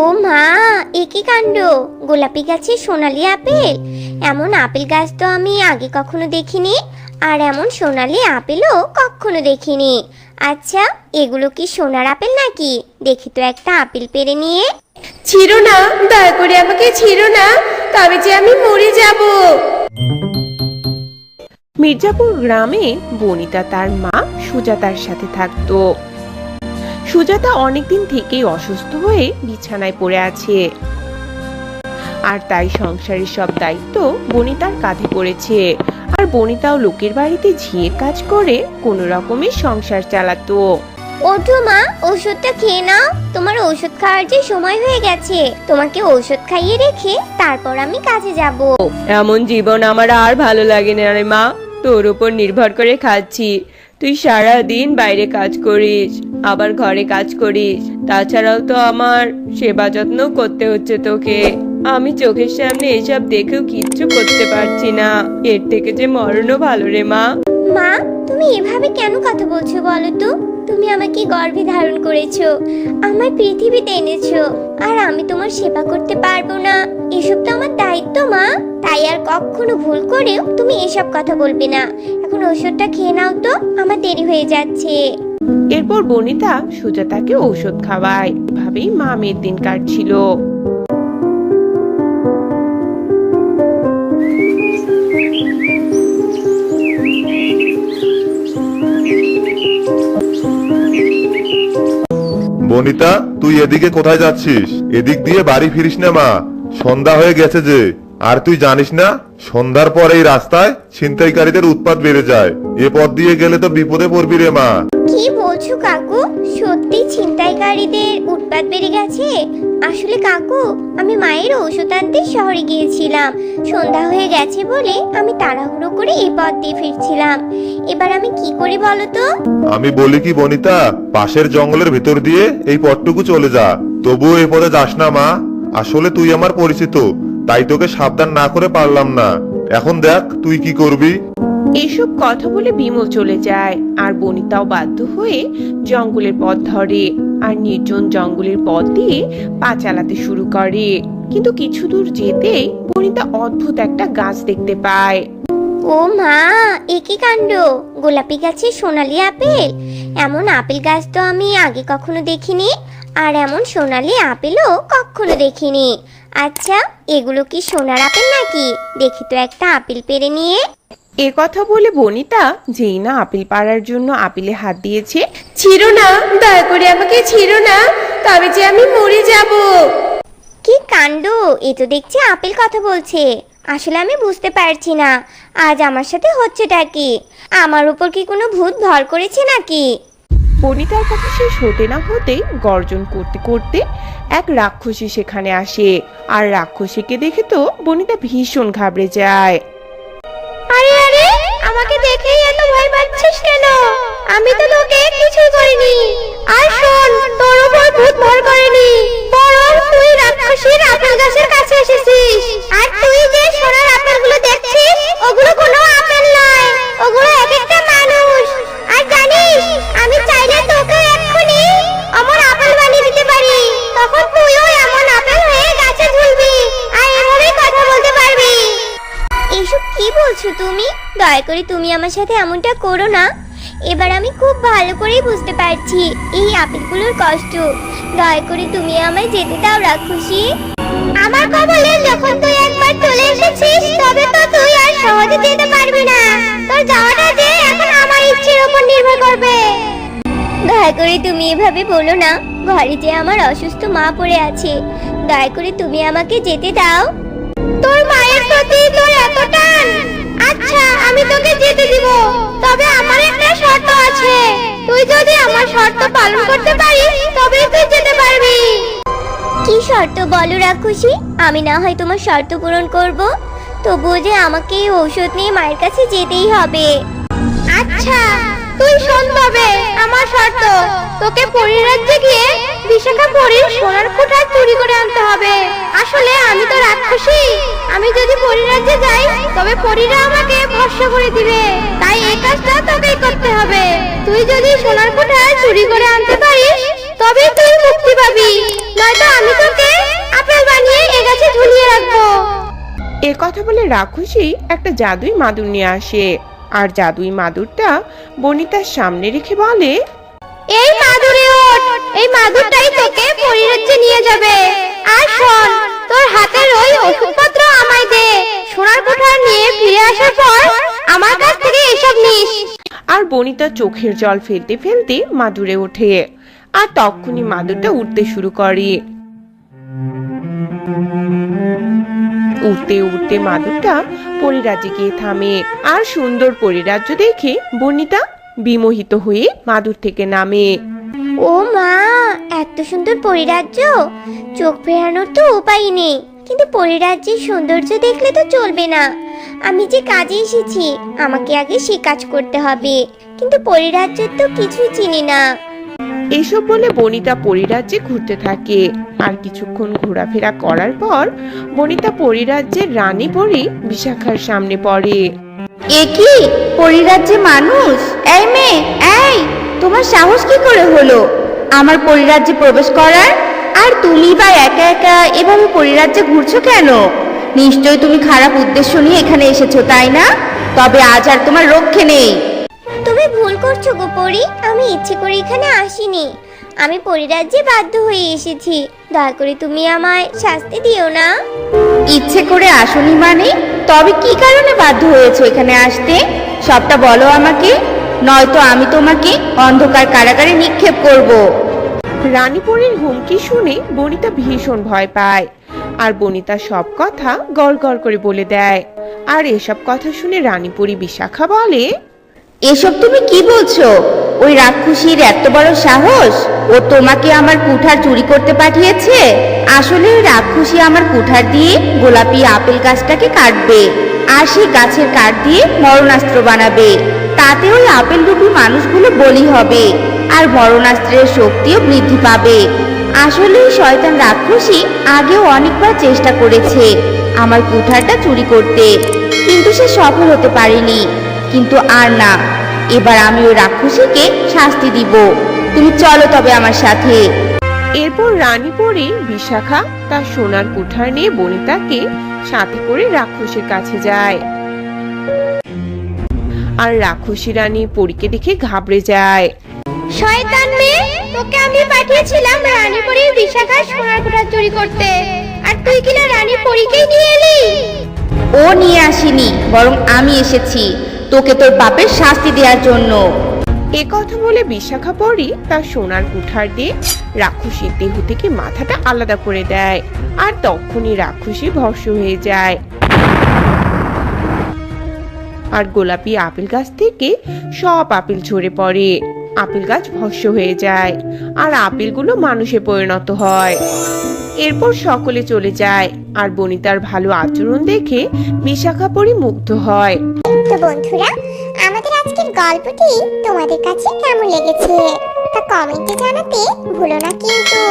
ও মা একই কাণ্ড? গোলাপি গাছে সোনালি আপেল? এমন আপেল গাছ তো আমি আগে কখনো দেখিনি আর এমন সোনালি আপেলও কখনো দেখিনি। আচ্ছা এগুলো কি সোনার আপেল নাকি? দেখি তো একটা আপেল পেরে নিয়ে। ছিড়ো না দয়া করে আমাকে ছিড়ো না তবে যে আমি মরে যাব। মির্জাপুর গ্রামে বনিতা তার মা সুজাতার সাথে থাকতো। সুজাতা অনেকদিন থেকেই অসুস্থ হয়ে বিছানায় পড়ে আছে। আর তাই সংসারের সব দায়িত্ব বনিতার কাঁধে পড়েছে। আর বনিতাও লোকের বাড়িতে ঝিয়ে কাজ করে কোনো রকমের সংসার চালাতো। ওঠো মা ওষুধটা খেয়ে নাও। তোমার ওষুধ খাওয়ার যে সময় হয়ে গেছে তোমাকে ওষুধ খাইয়ে রেখে তারপর আমি কাজে যাব। এমন জীবন আমার আর ভালো লাগে না রে মা। তোর উপর নির্ভর করে খাচ্ছি। তুই সারা দিন বাইরে কাজ করিস। আবার ঘরে কাজ করিস। তাছাড়াও তো আমার সেবা যত্ন করতে হচ্ছে তোকে। আমি চোখের সামনে এসব দেখেও কিচ্ছু করতে পারছি না। এর থেকে যে মরণও ভালো রে মা। মা, তুমি এভাবে কেন কথা বলছো বলো তো? তুমি আমাকে গর্ভে ধারণ করেছ। আমার পৃথিবীতে এনেছো। আর আমি তোমার সেবা করতে পারব না। এসব তো আমার দায়িত্ব, মা। তাই আর কখনো ভুল করেও তুমি এসব কথা বলবে না। এখন ওষুধটা খেয়ে নাও তো। আমার দেরি হয়ে যাচ্ছে। এরপর বনিতা সুজাতাকে ঔষধ খাওয়ায়। ভাবেই মা মেয়ের দিন কাটছিল। বনিতা, তুই এদিকে কোথায় যাচ্ছিস? এদিক দিয়ে বাড়ি ফিরিস না মা। সন্ধ্যা হয়ে গেছে যে। আর তুই জানিস না সন্ধ্যার পর এই রাস্তায় ছিনতাইকারীদের উৎপাত বেড়ে যায়। এ পথ দিয়ে গেলে তো বিপদে পড়বি রে মা। কি বলছো কাকু? সত্যি ছিনতাইকারীদের উৎপাত বেড়ে গেছে? আসলে কাকু আমি মায়ের ঔষধ আনতে শহরে গিয়েছিলাম। সন্ধ্যা হয়ে গেছে বলে আমি তাড়াহুড়ো করে এই পথ দিয়ে ফিরছিলাম। এবার আমি কি করি বলো তো? আমি বলি কি বনিতা পাশের জঙ্গলের ভেতর দিয়ে এই পথটুকু চলে যা। তবুও এ পথে যাস না মা। আসলে তুই আমার পরিচিত। তাই তোকে সাবধান না করে পারলাম না। এখন দেখ তুই কি করবি? এইসব কথা বলে বিমল চলে যায়। আর বনিতাও বাধ্য হয়ে জঙ্গলের পথ ধরে আর নির্জন জঙ্গলের পথ দিয়ে পা চালাতে শুরু করে। কিন্তু কিছু দূর যেতেই বনিতা অদ্ভুত একটা গাছ দেখতে পায়। ও মা একই কাণ্ড? গোলাপি গাছে সোনালি আপেল? এমন আপেল গাছ তো আমি আগে কখনো দেখিনি আর এমন সোনালি আপেলও কখনো দেখিনি। আচ্ছা এগুলো কি সোনার আপেল নাকি? দেখি তো একটা আপেল পেরে নিয়ে। এ কথা বলে বনিতা যেই না আপেল পাড়ার জন্য আপেলে হাত দিয়েছে ছিড়ো না দয়া করে আমাকে ছিড়ো না তবে যে আমি মরে যাব। কি কাণ্ড? এ তো দেখছি আপেল কথা বলছে। আসলে আমি বুঝতে পারছি না। আজ আমার সাথে হচ্ছেটা কি? আমার উপর কি কোনো ভূত ভর করেছে নাকি? বনিতার কথা শেষ হতে না হতেই গর্জন করতে করতে এক রাক্ষসী সেখানে আসে। আর রাক্ষসীকে দেখে তো বনিতা ভীষণ ঘাবড়ে যায়। আরে আরে, আমাকে দেখেই এত ভয় পাচ্ছিস কেন? আমি তো তোকে কিছুই করিনি। আর শোন বলছো তুমি? দয়া করে তুমি আমার সাথে এমনটা করো না। এবার আমি খুব ভালো করেই বুঝতে পারছি এই আপেলগুলোর কষ্ট। দয়া করে তুমি আমায় যেতে দাও, রাক্ষসী। আমার কবলে যখন তুই একবার চলে এসেছিস, তবে তো তুই আর সহজে যেতে পারবি না। তোর যাওয়াটা যে এখন আমার ইচ্ছের উপর নির্ভর করবে। দয়া করে তুমি এভাবে বলো না। ঘরে যে আমার অসুস্থ মা পড়ে আছে, দয়া করে তুমি আমাকে যেতে দাও। তোর মায়ের প্রতি তোর এত টান। আচ্ছা আমি তোকে যেতে দিব। তবে আমার একটা শর্ত আছে। তুই যদি আমার শর্ত পালন করতে পারিস তবেই তুই যেতে পারবি। কি শর্ত বলো রাক্ষসী? আমি না হয় তোমার শর্ত পূরণ করব। তবুও যে আমাকে এই ঔষধ নিয়ে মায়ের কাছে যেতেই হবে। আচ্ছা তুই শোন তবে আমার শর্ত। তোকে পরিরাজ্যে গিয়ে বিশাখা পরীর সোনার কুঠার চুরি করে আনতে হবে। আসলে আমি তো রাক্ষসী। আমি যদি পরিরাজ্যে যাই তবে পরিরা আমাকে ভরসা করে দিবে। তাই এই কাজটা তোকেই করতে হবে। তুই যদি সোনার কোঠায় চুরি করে আনতে পারিস তবে তুই মুক্তি পাবি। নয়তো আমি তোকে আপেল বানিয়ে এ গাছে ঝুলিয়ে রাখব। এ কথা বলে রাখুশি একটা জাদুই মাদুর নিয়ে আসে। আর জাদুই মাদুরটা বনিতার সামনে রেখে বলে এই মাদুরে ওঠ। এই মাদুরটাই তোকে পরিরাজ্যে নিয়ে যাবে। আর শোন তোর হাতের ওই ওষুধপত্র আমায় দে। সোনার কোঠার নিয়ে ফিরে আসার পর আমার কাছ থেকে এসব নিস। আর বনিতা চোখের জল ফেলতে ফেলতে মাদুরে ওঠে। আর তখনই মাদুরটা উঠতে শুরু করে। উঠতে উঠতে মাদুরটা পরিরাজ্যে গিয়ে থামে। আর সুন্দর পরিরাজ্য দেখে বনিতা বিমোহিত হয়ে মাদুর থেকে নামে। ও মা এত সুন্দর পরিরাজ্য। চোখ ফেরানোর তো উপায় নেই। কিন্তু পরিরাজ্যের সৌন্দর্য দেখলে তো চলবে না। আমি যে কাজে এসেছি আমাকে আগে সে কাজ করতে হবে। কিন্তু পরিরাজ্যের তো কিছুই চিনি না। এসব বলে বনিতা পরিরাজ্যে ঘুরতে থাকে। আর কিছুক্ষণ ঘোরাফেরা করার পর বনিতা পরিরাজ্যের রানী পরি বিশাখার সামনে পড়ে। এ কি? পরিরাজ্যে মানুষ? এই মেয়ে এই! তোমার সাহস কি করে হলো? আমার পরিরাজ্যে প্রবেশ করার? আর তুমি বা একা একা এভাবে পরিরাজ্যে ঘুরছো কেন? নিশ্চয়ই তুমি খারাপ উদ্দেশ্য নিয়ে এখানে এসেছ তাই না? তবে আজ আর তোমার রক্ষে নেই। তুমি ভুল করছ গো পরি আমি ইচ্ছে করে এখানে আসিনি। আমি পরিরাজ্যে বাধ্য হয়ে এসেছি। দয়া করে তুমি আমায় শাস্তি দিও না। ইচ্ছে করে আসনি মানে? তবে কি কারণে বাধ্য হয়েছো এখানে আসতে? সবটা বলো আমাকে। নয়তো আমি তোমাকে অন্ধকার কারাগারে নিক্ষেপ করব। রানীপুরের হুমকি শুনে বনিতা ভীষণ ভয় পায়। আর বনিতা সব কথা গড় করে বলে দেয়। আর এসব কথা শুনে রানীপুরি বিশাখা বলে, এসব তুমি কি বলছো? ওই রাক্ষসীর এত বড় সাহস? ও তোমাকে আমার কুঠার চুরি করতে পাঠিয়েছে? আসলে ওই রাক্ষসী আমার কুঠার দিয়ে গোলাপি আপেল গাছটাকে কাটবে আর সেই গাছের কাঠ দিয়ে মরণাস্ত্র বানাবে। তাতে ওই আপেল রূপী মানুষগুলো বলি হবে। আর মরণাস্ত্রের শক্তিও বৃদ্ধি পাবে। আসলে শয়তান রাক্ষসী আগেও অনেকবার চেষ্টা করেছে আমার কুঠারটা চুরি করতে, কিন্তু সে সফল হতে পারেনি। কিন্তু আর না, এবার আমি ওই রাক্ষসীকে শাস্তি দিব। তুমি চলো তবে আমার সাথে। এরপর রানীপুরি বিশাখা তার সোনার কুঠার নিয়ে বনিতাকে সাথে করে রাক্ষসীর কাছে যায়। আর রাক্ষসী রানী পরীকে দেখে ঘাবড়ে যায়। শয়তান মেয়ে তোকে আমি পাঠিয়েছিলাম রানীপুরীর বিশাখার সোনার কোঠা চুরি করতে। আর তুই কিনা রানী পরীকেই নিয়ে এলি? ও নিয়ে আসিনি বরং আমি এসেছি। তোকে তোর বাপের শাস্তি দেওয়ার জন্য। এ কথা বলে বিশাখা পরি তার সোনার কুঠার দিয়ে রাক্ষসীর দেহ থেকে মাথাটা আলাদা করে দেয় আর তখনই রাক্ষসী ভস্য হয়ে যায়। আর গোলাপি আপেল গাছ থেকে সব আপেল ঝরে পড়ে। আপেল গাছ ভস্য হয়ে যায় আর আপেলগুলো মানুষে পরিণত হয়। এরপর সকলে চলে যায় আর বনিতার ভালো আচরণ দেখে বিশাখা পরি মুগ্ধ হয়। তো বন্ধুরা, আমাদের আজকের গল্পটি তোমাদের কাছে কেমন লেগেছে তা কমেন্টে জানাতে ভুলো না কিন্তু।